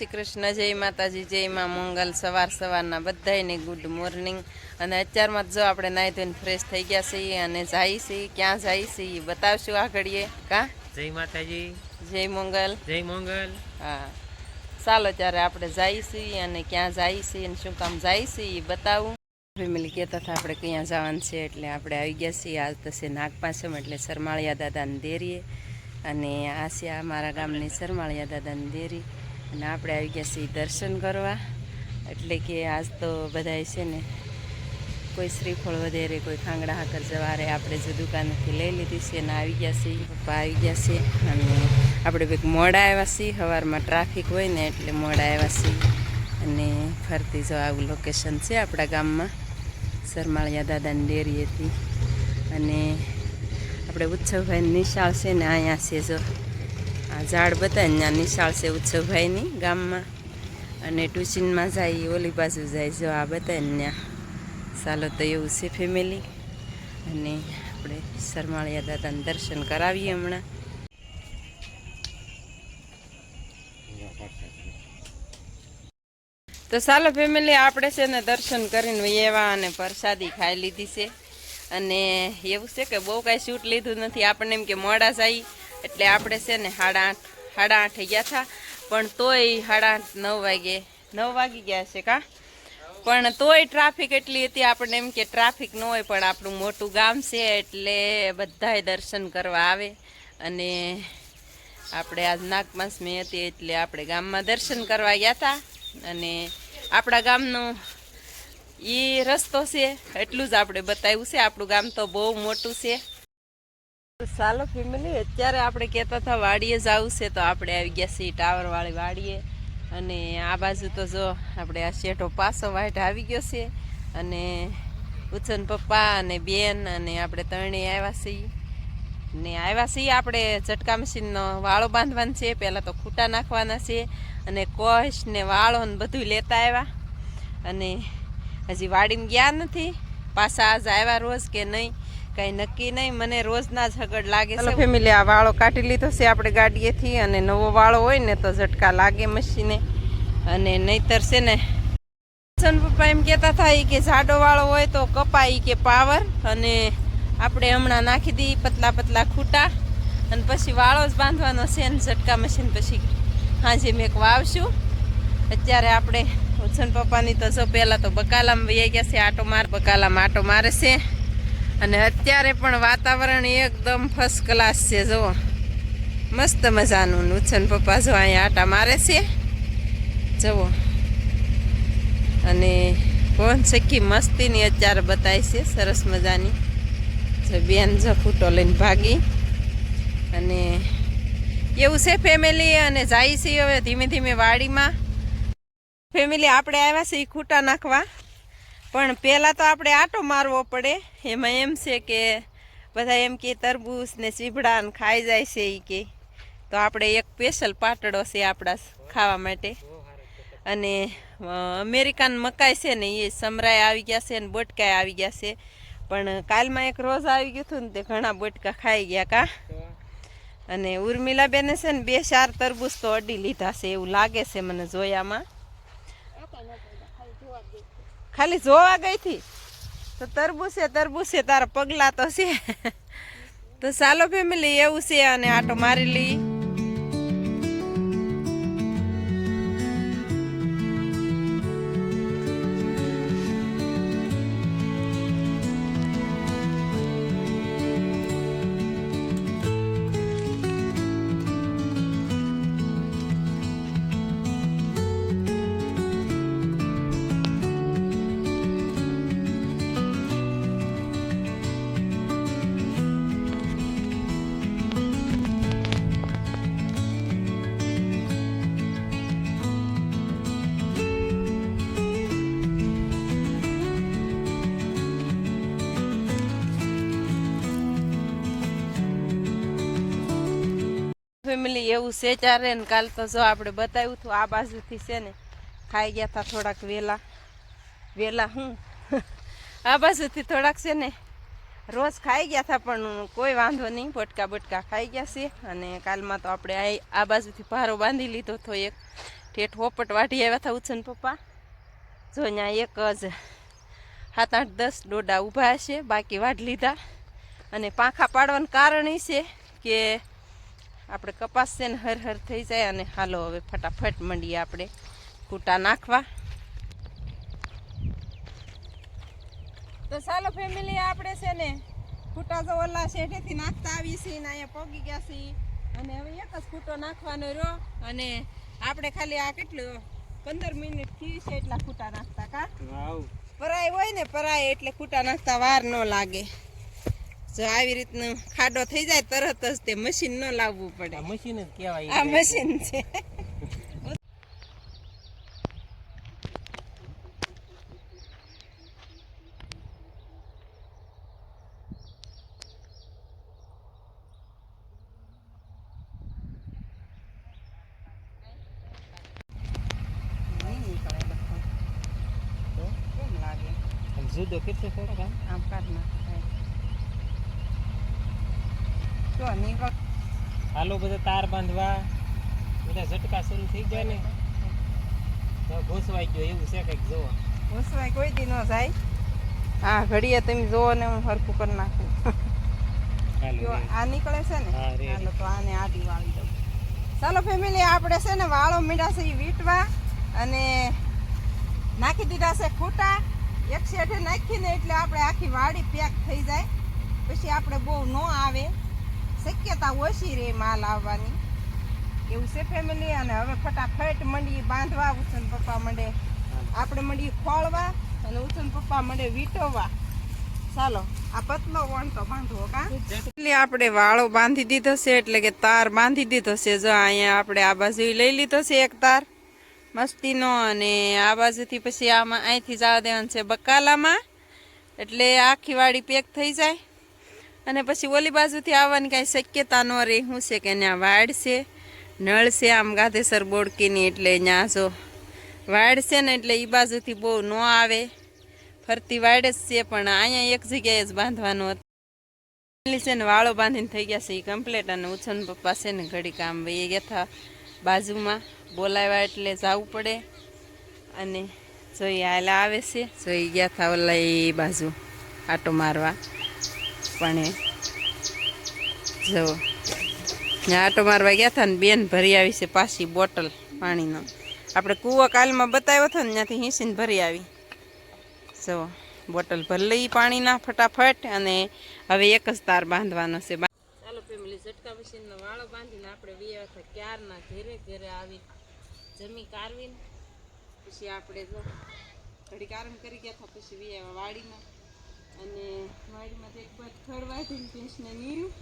શ્રી કૃષ્ણ જય માતાજી જય માં મંગલ. સવાર સવારના બધાયને ગુડ મોર્નિંગ અને અત્યારમાં જ આપણે નાહી ધોઈને ફ્રેશ થઈ ગયા છીએ અને જાય છીએ ક્યાં જાય છીએ એ બતાવશું આ ઘડીએ કા? જય માતાજી. જય મંગલ. જય મંગલ. હા. ચાલો ત્યારે આપણે જાય છીએ અને ક્યાં જાય છીએ અને શું કામ જાય છીએ એ બતાવું. ફેમિલી કહેતા હતા આપણે ક્યાં જવાનું છે એટલે આપણે આવી ગયા છીએ. આજ તો છે નાગપાંચમ એટલે સરમાળિયા દાદાને દેરીએ. અને આ છે અમારા ગામની સરમાળિયા દાદાની દેરી. અને આપણે આવી ગયા છીએ દર્શન કરવા. એટલે કે આજ તો બધાય છે ને કોઈ શ્રીફળ વધેરે, કોઈ ખાંગડા હાકર જવારે. આપણે જે દુકાનથી લઈ લીધી છે અને આવી ગયા છીએ. પપ્પા આવી ગયા છે અને આપણે કંઈક મોડા આવ્યા છીએ. સવારમાં ટ્રાફિક હોય ને એટલે મોડા આવ્યા છીએ. અને ફરતી જો આવું લોકેશન છે આપણા ગામમાં, સરમાળિયા દાદાની ડેરી હતી અને આપણે ઉત્સવભાઈ નિશાળ છે ને અહીંયા છે જો. ઝાડ બધા અહીંયા નિશાળ છે ઉત્સવભાઈની ગામમાં. અને ટ્યુશનમાં જાય, ઓલી બાજુ જાય, જો આ બધા અહીંયા ચાલો તો એવું છે ફેમિલી. અને આપણે શરમાળિયા દાદાને દર્શન કરાવીએ હમણાં. તો ચાલો ફેમિલી, આપણે છે ને દર્શન કરીને એવા અને પ્રસાદી ખાઈ લીધી છે. અને એવું છે કે બહુ કાંઈ શૂટ લીધું નથી. આપણને એમ કે મોડા જાય એટલે આપણે છે ને સાડા આઠ, સાડા આઠે ગયા હતા પણ તોય સાડા આઠ નવ વાગે, નવ વાગી ગયા છે કા? પણ તોય ટ્રાફિક એટલી હતી, આપણને એમ કે ટ્રાફિક ન હોય, પણ આપણું મોટું ગામ છે એટલે બધાએ દર્શન કરવા આવે. અને આપણે આજ નાગપાંચમી હતી એટલે આપણે ગામમાં દર્શન કરવા ગયા હતા અને આપણા ગામનો એ રસ્તો છે, એટલું જ આપણે બતાવ્યું છે. આપણું ગામ તો બહુ મોટું છે. ચાલો ફેમિલી, અત્યારે આપણે કહેતા હતા વાડીએ જવું છે, તો આપણે આવી ગયા છીએ ટાવરવાળી વાડીએ. અને આ બાજુ તો જો આપણે આ શેઠો પાસો વાઈટ આવી ગયો છે. અને ઉછન પપ્પા અને બેન અને આપણે ત્રણેય આવ્યા છીએ. ને આવ્યા છીએ આપણે ઝટકા મશીનનો વાળો બાંધવાનો છે, પહેલાં તો ખૂટા નાખવાના છે. અને કોશ ને વાળો ને બધું લેતા આવ્યા. અને હજી વાડીમાં ગયા નથી. પાછા આજ આવ્યા રોજ કે નહીં. કઈ નક્કી નહીં. મને રોજના જ હગડ લાગે છે. ફેમિલી આ વાળો કાઢી લીધો છે આપણે ગાડીએથી અને નવો વાળો હોય ને તો ઝટકા લાગે મશીને. અને નહીતર છે ને સન પપ્પા એમ કહેતા થાય કે જાડો વાળો હોય તો કપાય કે પાવર. અને આપણે હમણાં નાખી દઈએ પતલા પતલા ખૂટા. અને પછી વાળો જ બાંધવાનો છે ને ઝટકા મશીન પછી હાજે મેં વાવશું અત્યારે આપણે ઉછન પપ્પાની તો જો પહેલાં તો બકાલામાં વહી ગયા છે આટો માર બકાલામાં આટો મારે છે. અને અત્યારે પણ વાતાવરણ એકદમ ફર્સ્ટ ક્લાસ છે, જુઓ. મસ્ત મજાનું ને ઉછન પપ્પા, જો અહીંયા આટા મારે છે, જુઓ. અને કોણ સખી મસ્તીની અત્યારે બતાવી છે, સરસ મજાની. જો બેન જો ફૂટો લઈને ભાગી. અને એવું છે ફેમિલી અને જાય છે હવે ધીમે ધીમે વાડીમાં. ફેમિલી આપણે આવ્યા છીએ ખૂટા નાખવા. પણ પહેલાં તો આપણે આટો મારવો પડે. એમાં એમ છે કે બધા એમ કે તરબૂચ ને ચીભડા ને ખાઈ જાય છે એ કે. તો આપણે એક સ્પેશિયલ પાટડો છે આપણા ખાવા માટે. અને અમેરિકન મકાઈ છે ને એ સમરાય આવી ગયા છે ને બટકાય આવી ગયા છે. પણ કાલમાં એક રોજ આવી ગયું હતું ને તે ઘણા બટકા ખાઈ ગયા કા. અને ઉર્મિલા બેને છે ને બે ચાર તરબૂચ તો અડી લીધા છે એવું લાગે છે મને જોયામાં. ખાલી જોવા ગઈ હતી. તો તરબૂસે તરબૂસે તારા પગલા તો છે. તો ચાલો ફેમિલી એવું છે અને આટો મારી લઈ. ફેમિલી એવું છે ચારે ને કાલ તો જો આપણે બતાવ્યું હતું, આ બાજુથી છે ને ખાઈ ગયા હતા થોડાક વહેલા વહેલા હું? આ બાજુથી થોડાક છે ને રોજ ખાઈ ગયા હતા પણ કોઈ વાંધો નહીં બટકા બટકા ખાઈ ગયા છે. અને કાલમાં તો આપણે આ બાજુથી ભારો બાંધી લીધો હતો એક ઠેઠ હોપટ વાઢી આવ્યા હતા ઉછન પપ્પા. જો અહીંયા એક જ સાત આઠ દસ ડોડા ઊભા હશે, બાકી વાઢ લીધા. અને પાંખા પાડવાનું કારણ એ છે કે આપણે કપાસ છે ને હર હર થઈ જાય અને હાલો હવે ફટાફટ મંડીએ આપણે કૂટા નાખવા. તો ચાલો ફેમિલી આપણે છે ને કૂટા તો ઓલા શેઠેથી નાખતા આવી છીએ ને અહીંયા પોગી ગયા છીએ. અને હવે એક જ ફૂટો નાખવાનો રહ્યો અને આપણે ખાલી આ કેટલું પંદર મિનિટથી છે એટલા કૂટા નાખતા કા? પરાય હોય ને પરાય એટલે કૂટા નાખતા વાર ન લાગે. જો આવી રીતનું ખાડો થઈ જાય તરત જ તે મશીન ન લાવવું પડે. મશીન જ કહેવાય આ મશીન છે. જુદો કેટલો થોડોક આમ કાઢ નાખાય જો નીકળ હાલો બધા તાર બાંધવા. બધા ઝટકા શરૂ થઈ ગયા ને? તો ઘૂસવાઈ ગયો એવું છે કંઈક જોવો. ઘોસવાઈ કોઈ દી ન જાય. હા ઘડીએ તમે જોવો ને હું હરખું કરી નાખું. જો આ નીકળે છે ને? હા, રે. તો આને આડી વાળી દઉં. ચાલો ફેમિલી આપણે છે ને વાળો મીડા છે ઈ વીટવા અને નાખી દીધા છે ખૂટા. એક શેઠે નાખીને એટલે આપણે આખી વાડી પેક થઈ જાય. પછી આપણે બહુ ન આવે. શક્યતા ઓછી રહે માલ આવવાની એવું છે ફેમિલી અને હવે ફટાફટ મંડી બાંધવા, ઉછન પપ્પા મંડે આપણે મંડી ખોળવા અને ઉછન પપ્પા મંડે વીટવવા ચાલો, આ પતલો વણ તો બાંધવો કા? એટલે આપણે વાળો બાંધી દીધો છે, એટલે કે તાર બાંધી દીધો છે. જો અહીંયા આપણે આ બાજુ લઈ લીધો છે એક તાર મસ્તીનો અને આ બાજુથી પછી આમાં અહીંથી જવા દેવાનું છે બકાલામાં. એટલે આખી વાડી પેક થઈ જાય. અને પછી ઓલી બાજુથી આવવાની કાંઈ શક્યતા ન રહે. શું છે કે ત્યાં વાડ છે? નળ છે આમ ગાધેસર બોડકીની એટલે ત્યાં જો વાડ છે ને એટલે એ બાજુથી બહુ ન આવે. ફરતી વાડ જ છે, પણ અહીંયા એક જગ્યાએ જ બાંધવાનું હતું. છે ને વાળો બાંધીને થઈ ગયા છે એ કમ્પ્લેટ અને ઉછન પપ્પા છે ને ઘડી કામ વહી ગયા હતા બાજુમાં. બોલાવ્યા એટલે જવું પડે અને જોઈ હાલ આવે છે. જોઈ ગયા હતા ઓલા એ બાજુ આટો મારવા. પણ જો. આટો મારવા ગયા હતા ને બેન ભરી આવી છે પાછી બોટલ પાણીનો. આપણે કૂવો કાલમાં બતાવ્યો હતો ને ત્યાંથી હિંસીને ભરી આવી. જો, બોટલ ભરી લઈ પાણીના ફટાફટ અને હવે એક જ તાર બાંધવાનો છે. ચાલો ફેમિલી, ઝટકા મશીનનો વાળો બાંધીને આપણે વીયા ક્યારના ઘેરે ઘેરે આવી જમી કારવીને પછી આપણે જો ઘડીક આરામ કરી ગયા હતા પછી વીયા વાડીમાં. અને વાડીમાં એક બાદ ખડ વાઢીને ભેંસને નીર્યું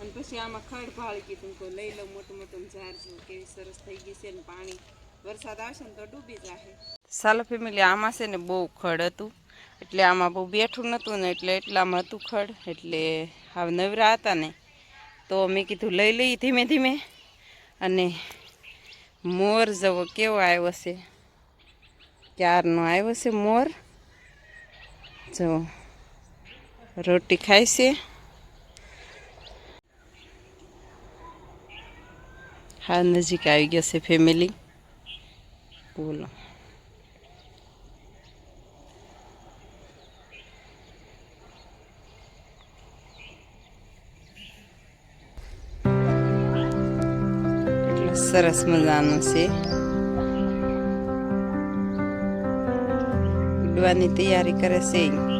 અને પછી આમાં ખડ ભાળી કીધું તો લઈ લઉં મોટું મોટું ઝાર જેવું, કેવી સરસ થઈ ગઈ છે ને પાણી. વરસાદ આવશે ને તો ડૂબી જશે સાલો ફેમિલી, આમાં છે ને બહુ ખડ હતું. એટલે આમાં બહુ બેઠું નહોતું ને એટલે એટલામાં હતું ખડ. એટલે હાવ નવરા હતા ને. તો મેં કીધું લઈ લઈ ધીમે ધીમે. અને મોર જવો કેવો આવ્યો છે? ક્યારનો આવ્યો છે મોર? જો. રોટી ખાય છે હા નજીક આવી ગયો છે ફેમિલી બોલો કેટલું સરસ મજાનું છે ઉડવાની તૈયારી કરે છે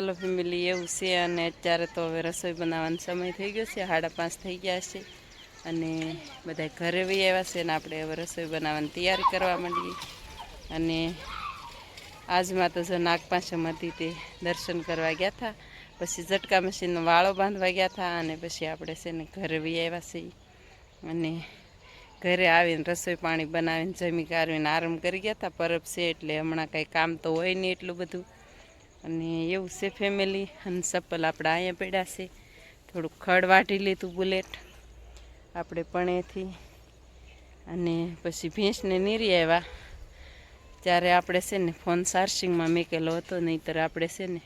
ચાલો ફેમિલી એવું છે અને અત્યારે તો હવે રસોઈ બનાવવાનો સમય થઈ ગયો છે, સાડા પાંચ થઈ ગયા છે અને બધા ઘરે વહી આવ્યા છે ને આપણે હવે રસોઈ બનાવવાની તૈયારી કરવા માંડીએ. અને આજમાં તો જો નાગપાંચમ હતી તે દર્શન કરવા ગયા હતા, પછી ઝટકા મશીનનો વાળો બાંધવા ગયા હતા અને પછી આપણે છે ને ઘરે વહી આવ્યા છીએ. અને ઘરે આવીને રસોઈ પાણી બનાવીને જમી કારવીને આરામ કરી ગયા હતા, પરબ છે એટલે હમણાં કાંઈ કામ તો હોય નહીં એટલું બધું. અને એવું છે ફેમિલી અને ચપ્પલ આપણા અહીંયા પડ્યા છે. થોડુંક ખડ વાટી લીધું બુલેટ આપણે પણેથી અને પછી ભેંસને નીરી આવ્યા ત્યારે આપણે છે ને ફોન ચાર્જિંગમાં મેકેલો હતો, નહીંતર આપણે છે ને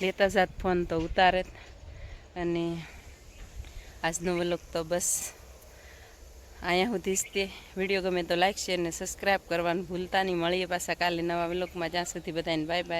લેતા જાત ફોન તો ઉતારે. અને આજનો વ્લોગ તો બસ અહીંયા સુધી તે વીડિયો ગમે તો લાઈક શેર ને સબસ્ક્રાઈબ કરવાનું ભૂલતા નહીં. મળીએ પાછા કાલે નવા વ્લોગમાં જ્યાં સુધી બધાને બાય બાય